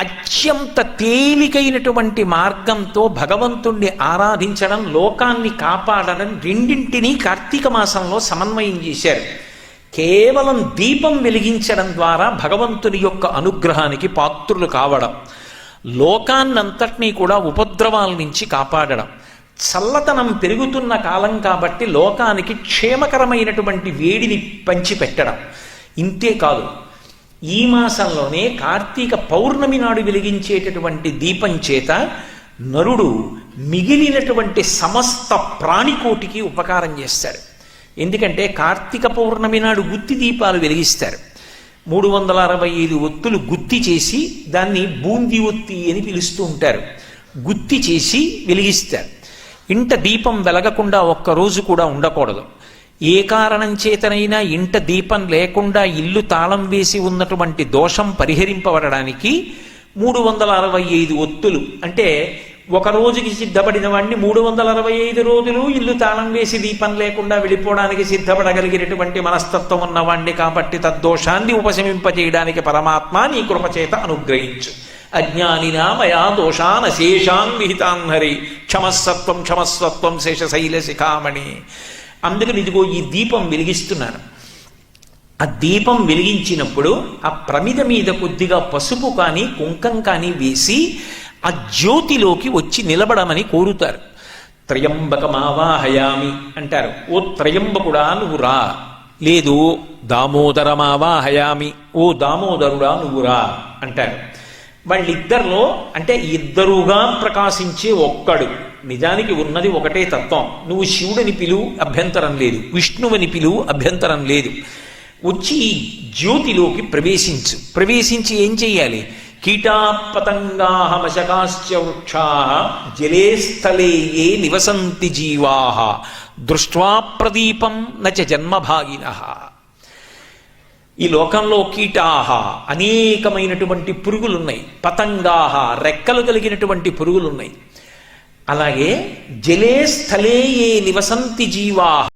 అత్యంత తేలికైనటువంటి మార్గంతో భగవంతుణ్ణి ఆరాధించడం లోకాన్ని కాపాడడం రెండింటినీ కార్తీక మాసంలో సమన్వయం చేశారు. కేవలం దీపం వెలిగించడం ద్వారా భగవంతుని యొక్క అనుగ్రహానికి పాత్రులు కావడం లోకాన్నంతటినీ కూడా ఉపద్రవాల నుంచి కాపాడడం. చల్లతనం పెరుగుతున్న కాలం కాబట్టి లోకానికి క్షేమకరమైనటువంటి వేడిని పంచిపెట్టడం. ఇంతే కాదు ఈ మాసంలోనే కార్తీక పౌర్ణమి నాడు వెలిగించేటటువంటి దీపం చేత నరుడు మిగిలినటువంటి సమస్త ప్రాణికోటికి ఉపకారం చేస్తాడు. ఎందుకంటే కార్తీక పౌర్ణమి నాడు గుత్తి దీపాలు వెలిగిస్తారు. మూడు వందల అరవై ఐదు ఒత్తులు గుత్తి చేసి దాన్ని బూంది ఒత్తి అని పిలుస్తూ ఉంటారు. గుత్తి చేసి వెలిగిస్తారు. ఇంట దీపం వెలగకుండా ఒక్కరోజు కూడా ఉండకూడదు. ఏ కారణం చేతనైనా ఇంట దీపం లేకుండా ఇల్లు తాళం వేసి ఉన్నటువంటి దోషం పరిహరింపబడడానికి మూడు వందల అరవై ఐదు ఒత్తులు. అంటే ఒక రోజుకి సిద్ధపడిన వాడిని మూడు వందల అరవై ఐదు రోజులు ఇల్లు తాళం వేసి దీపం లేకుండా వెళ్ళిపోవడానికి సిద్ధపడగలిగినటువంటి మనస్తత్వం ఉన్నవాణ్ణి కాబట్టి తద్దోషాన్ని ఉపశమింపజేయడానికి పరమాత్మ నీ కృపచేత అనుగ్రహించు. అజ్ఞానినా మయా దోషాన్ అశేషాన్ విహితాన్ హరి క్షమస్సత్వం క్షమస్వత్వం శేషశైల శిఖామణి అందుకని ఇదిగో ఈ దీపం వెలిగిస్తున్నాను ఆ దీపం వెలిగించినప్పుడు ఆ ప్రమిద మీద కొద్దిగా పసుపు కానీ కుంకం కానీ వేసి ఆ జ్యోతిలోకి వచ్చి నిలబడమని కోరుతారు. త్రయంబకమావాహయామి అంటారు. ఓ త్రయంబకుడా నువ్వు రా. లేదు దామోదరమావాహయామి. ఓ దామోదరుడా నువ్వు రా అంటారు. వాళ్ళిద్దరిలో అంటే ఇద్దరుగా ప్రకాశించే ఒక్కడు. నిజానికి ఉన్నది ఒకటే తత్వం. నువ్వు శివుడిని పిలువు అభ్యంతరం లేదు. విష్ణువుని పిలువు అభ్యంతరం లేదు. వచ్చి ఈ జ్యోతిలోకి ప్రవేశించు. ప్రవేశించి ఏం చెయ్యాలి? కీటాపతంగాహమశకాశ్చ వృక్షా జలే స్థలే ఏ నివసంతి జీవాహ దృష్ట్వా ప్రదీపం నచ జన్మభాగిన. ఈ లోకంలో కీటాహ అనేకమైనటువంటి పురుగులున్నాయి. పతంగాహ రెక్కలు కలిగినటువంటి పురుగులున్నాయి. అలాగే జలే స్థలే ఏ నివసంతి జీవా